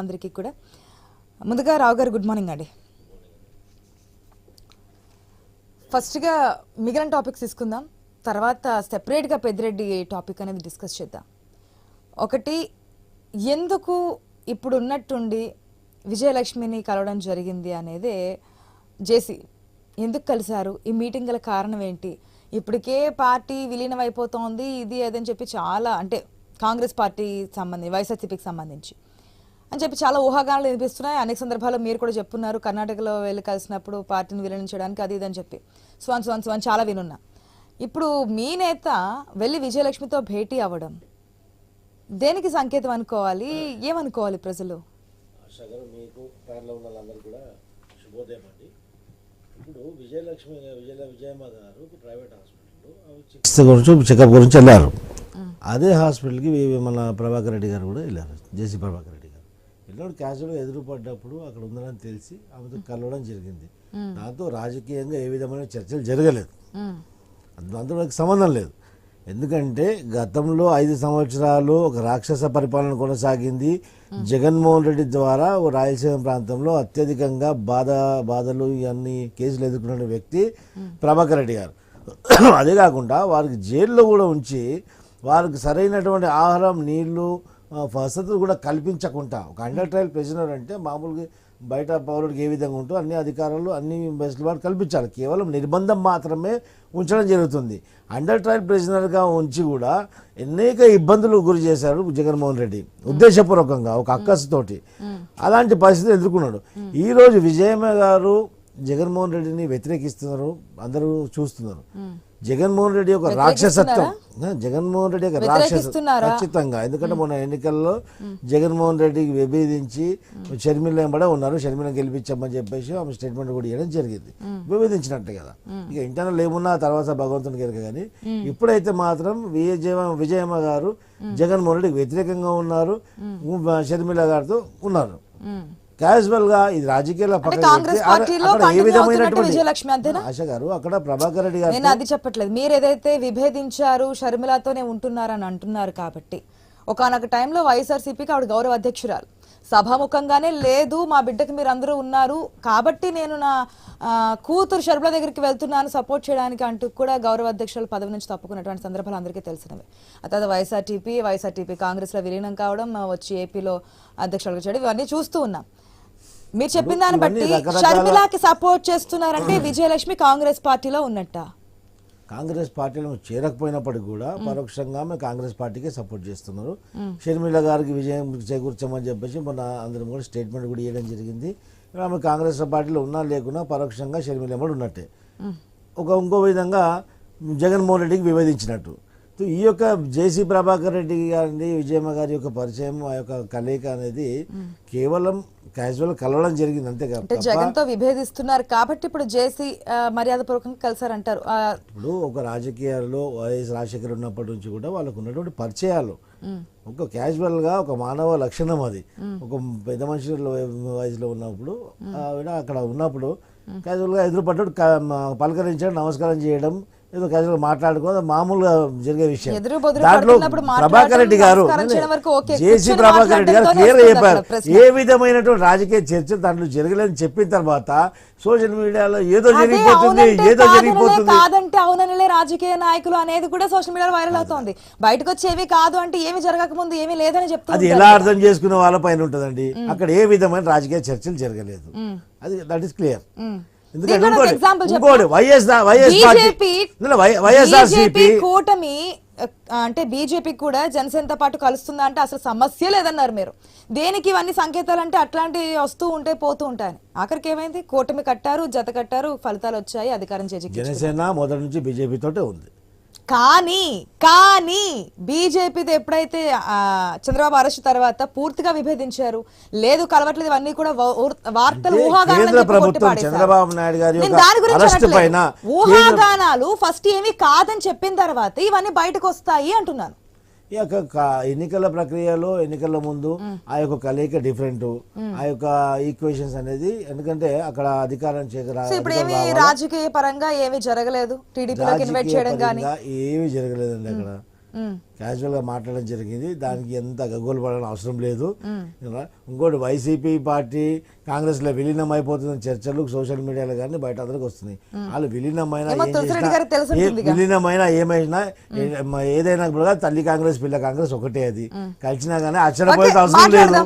అందరికీ కూడా. ముందుగా రావు గారు గుడ్ మార్నింగ్ అండి. ఫస్ట్గా మిగిలిన టాపిక్స్ తీసుకుందాం. తర్వాత సెపరేట్గా పెద్దిరెడ్డి టాపిక్ అనేది డిస్కస్ చేద్దాం. ఒకటి ఎందుకు ఇప్పుడు ఉన్నట్టుండి విజయలక్ష్మిని కలవడం జరిగింది అనేది జేసీ. ఎందుకు కలిశారు? ఈ మీటింగ్ గల కారణం ఏంటి? ఇప్పటికే పార్టీ విలీనం అయిపోతోంది ఇది అదని చెప్పి చాలా అంటే కాంగ్రెస్ పార్టీ సంబంధించి వైఎస్ఆర్సీపీకి సంబంధించి. అని చెప్పి చాలా ఊహాగానాలు వినిపిస్తున్నాయి. అనేక సందర్భాల్లో మీరు కూడా చెప్పున్నారు కర్ణాటకలో వెళ్ళి కలిసినప్పుడు పార్టీని విలీనించడానికి అది ఇది అని చెప్పి. స్వాన్ స్వాన్ స్వాన్ చాలా వినున్నా. ఇప్పుడు మీ నేత వెళ్ళి విజయలక్ష్మితో భేటీ అవ్వడం దేనికి సంకేతం అనుకోవాలి? ఏమనుకోవాలి ప్రజలు? ఆశా గారు మీకు ప్యాన్లో ఉన్న వాళ్ళందరూ కూడా శుభోదయం అండి. ఇప్పుడు విజయలక్ష్మి విజయ విజయమ్మ గారు ఒక ప్రైవేట్ హాస్పిటల్లో ఆమె చికిత్స గురించి చెకప్ గురించి వెళ్ళారు అదే హాస్పిటల్కి మన ప్రభాకర్ రెడ్డి గారు కూడా వెళ్ళారు జేసీ ప్రభాకర్ రెడ్డి వెళ్ళినప్పుడు క్యాజువల్గా ఎదురుపడ్డప్పుడు అక్కడ ఉందని తెలిసి ఆమెతో కలవడం జరిగింది. దాంతో రాజకీయంగా ఏ విధమైన చర్చలు జరగలేదు. అందులో నాకు సంబంధం లేదు. ఎందుకంటే గతంలో ఐదు సంవత్సరాలు ఒక రాక్షస పరిపాలన కొనసాగింది. జగన్మోహన్ రెడ్డి ద్వారా రాయలసీమ ప్రాంతంలో అత్యధికంగా బాధ బాధలు ఇవన్నీ కేసులు ఎదుర్కొన్న వ్యక్తి ప్రభాకర్ రెడ్డి గారు. అదే కాకుండా వారికి జైల్లో కూడా ఉంచి వారికి సరైనటువంటి ఆహారం నీళ్ళు వసతులు కూడా కల్పించకుండా. ఒక అండర్ ట్రయల్ ప్రెసిడెంట్ అంటే మామూలుగా బయట పౌరుడికి ఏ విధంగా ఉంటో అన్ని అధికారాలు అన్ని వెసులుబాటు కల్పించాలి. కేవలం నిర్బంధం మాత్రమే ఉంచడం జరుగుతుంది. అండర్ ట్రయల్ ప్రెసిడెంట్గా ఉంచి కూడా అనేక ఇబ్బందులు గురి చేశారు జగన్మోహన్ రెడ్డి. ఉద్దేశపూర్వకంగా ఒక అక్కసుతోటి అలాంటి పరిస్థితి ఎదుర్కొన్నాడు. ఈ రోజు విజయమ్మ గారు జగన్మోహన్ రెడ్డిని వ్యతిరేకిస్తున్నారు అందరూ చూస్తున్నారు. జగన్మోహన్ రెడ్డి యొక్క రాక్షసత్వం. జగన్మోహన్ రెడ్డి యొక్క రాక్షస? ఖచ్చితంగా. ఎందుకంటే మొన్న ఎన్నికల్లో జగన్మోహన్ రెడ్డికి విభేదించి షర్మిల ఎంబడే ఉన్నారు. షర్మిల గెలిపించమని చెప్పేసి ఆమె స్టేట్మెంట్ కూడా ఇవ్వడం జరిగింది. విభేదించినట్టే కదా. ఇక ఇంటర్నల్ ఏమున్నా తర్వాత భగవంతునికి ఎరక కానీ ఇప్పుడైతే మాత్రం విజయ విజయమ్మ గారు జగన్మోహన్ రెడ్డికి వ్యతిరేకంగా ఉన్నారు. షర్మిల గారితో ఉన్నారు. క్యాజువల్గా ఇది రాజకీయాల ఏ విధమైనటువంటి? ఆశ గారు అక్కడ ప్రభాకర్ రెడ్డి గారు నేను అది చెప్పట్లేదు. మీరు ఏదైతే విభేదించారు షర్మిలతోనే ఉంటున్నారని అంటున్నారు కాబట్టి ఒకనొక టైంలో వైఎస్ఆర్సీపీకి ఆవిడ గౌరవ అధ్యక్షురాలు. సభాముఖంగానే లేదు మా బిడ్డకి మీరు అందరూ ఉన్నారు కాబట్టి నేను నా కూతురు షర్మిల దగ్గరికి వెళ్తున్నాను సపోర్ట్ చేయడానికి అంటూ కూడా గౌరవ అధ్యక్షుల పదవి నుంచి తప్పుకున్నటువంటి సందర్భాలు అందరికీ తెలిసినవి. ఆ తర్వాత వైఎస్ఆర్టీపీ వైఎస్ఆర్టీపీ కాంగ్రెస్లో విలీనం కావడం వచ్చి ఏపీలో అధ్యక్షులుగా చేయడం ఇవన్నీ చూస్తూ ఉన్నాం. మీరు చెప్పిన దాన్ని బట్టి షర్మిలాకి సపోర్ట్ చేస్తున్నారంటే విజయలక్ష్మి కాంగ్రెస్ పార్టీలో ఉన్నట్టా? కాంగ్రెస్ పార్టీలో చేరకపోయినప్పటికీ కూడా పరోక్షంగా ఆమె కాంగ్రెస్ పార్టీకే సపోర్ట్ చేస్తున్నారు. షర్మిల గారికి విజయం చేకూర్చమని చెప్పేసి మొన్న అందరం కూడా స్టేట్మెంట్ కూడా ఇవ్వడం జరిగింది. ఆమె కాంగ్రెస్ పార్టీలో ఉన్నా లేకున్నా పరోక్షంగా షర్మిల ఎంబడి ఉన్నట్టే. ఒక ఇంకో విధంగా జగన్మోహన్ రెడ్డికి విభేదించినట్టు. ఈ యొక్క జేసీ ప్రభాకర్ రెడ్డి గారిని విజయమ్మ గారి యొక్క పరిచయం ఆ యొక్క కలయిక అనేది కేవలం క్యాజువల్ కలవడం జరిగింది అంతే అంటే కాదు జగన్తో విభేదిస్తున్నారు కాబట్టి ఇప్పుడు జేసీ మర్యాద పూర్వకంగా కలిసారంటారు. ఇప్పుడు ఒక రాజకీయాల్లో వైఎస్ రాజశేఖర్ ఉన్నప్పటి నుంచి కూడా వాళ్ళకు ఉన్నటువంటి పరిచయాలు. ఒక క్యాజువల్గా ఒక మానవ లక్షణం అది. ఒక పెద్ద మనుషుల వయసులో ఉన్నప్పుడు ఆవిడ అక్కడ ఉన్నప్పుడు క్యాజువల్గా ఎదురుపడ్డాడు క- మ- పలకరించడం నమస్కారం చేయడం ఏదో క్యాజువల్ మాట్లాడుకోవడం మామూలుగా జరిగే విషయం. దాంట్లో ప్రభాకర్ రెడ్డి గారు. జేసీ ప్రభాకర్ రెడ్డి గారు క్లియర్ చెప్పారు. ఏ విధమైనటువంటి రాజకీయ చర్చ దాంట్లో జరగలేదని చెప్పిన తర్వాత సోషల్ మీడియాలో ఏదో జరిగిపోతుంది ఏదో జరిగిపోతుంది. కాదంటే అవుననిలే రాజకీయ నాయకులు అనేది కూడా సోషల్ మీడియాలో వైరల్ అవుతోంది. బయటకు వచ్చి ఏవి కాదు అంటే ఏమి జరగక ముందు ఏమీ లేదని చెప్తూ అది ఎలా అర్థం చేసుకునే వాళ్ళ పైన ఉంటుందండి. అక్కడ ఏ విధమైన రాజకీయ చర్చలు జరగలేదు. అది దట్ ఈస్ క్లియర్ కూటమి అంటే బీజేపీ కూడా జనసేనతో పాటు కలుస్తుందా అంటే అసలు సమస్య లేదన్నారు మీరు. దేనికి ఇవన్నీ సంకేతాలు అంటే అట్లాంటివి వస్తూ ఉంటే పోతూ ఉంటాయని. ఆఖరికి ఏమైంది? కూటమి కట్టారు జత కట్టారు ఫలితాలు వచ్చాయి అధికారం చేజికి జనసేన మొదటి నుంచి బీజేపీ తోటే ఉంది. కానీ కానీ బీజేపీది ఎప్పుడైతే ఆ, చంద్రబాబు అరెస్ట్ తర్వాత పూర్తిగా విభేదించారు లేదు కలవట్లేదు ఇవన్నీ కూడా వార్తలు. చంద్రబాబు నాయుడు గారి దాని గురించి ఊహాగానాలు ఫస్ట్ ఏమీ కాదని చెప్పిన తర్వాత ఇవన్నీ బయటకు వస్తాయి అంటున్నాను ఈ యొక్క ఎన్నికల ప్రక్రియలో ఎన్నికల ముందు ఆ యొక్క కలయిక డిఫరెంట్ ఆ యొక్క ఈక్వేషన్స్ అనేది ఎందుకంటే అక్కడ అధికారం చేకరా? రాజకీయ పరంగా ఏమీ జరగలేదు? పరంగా ఏమీ జరగలేదండి అక్కడ. క్యాజువల్గా మాట్లాడడం జరిగింది. దానికి ఎంత గగ్గోలు పడాలని అవసరం లేదు. ఇంకోటి వైసీపీ పార్టీ కాంగ్రెస్లో విలీనం అయిపోతున్న చర్చలు సోషల్ మీడియాలో కానీ బయట అందరికి వస్తున్నాయి. వాళ్ళు విలీనమైన. విలీనమైన ఏమైనా ఏదైనా కూడా తల్లి కాంగ్రెస్ పిల్ల కాంగ్రెస్ ఒకటే అది. కలిసినా కానీ ఆశ్చర్యపోయే అవసరం లేదు.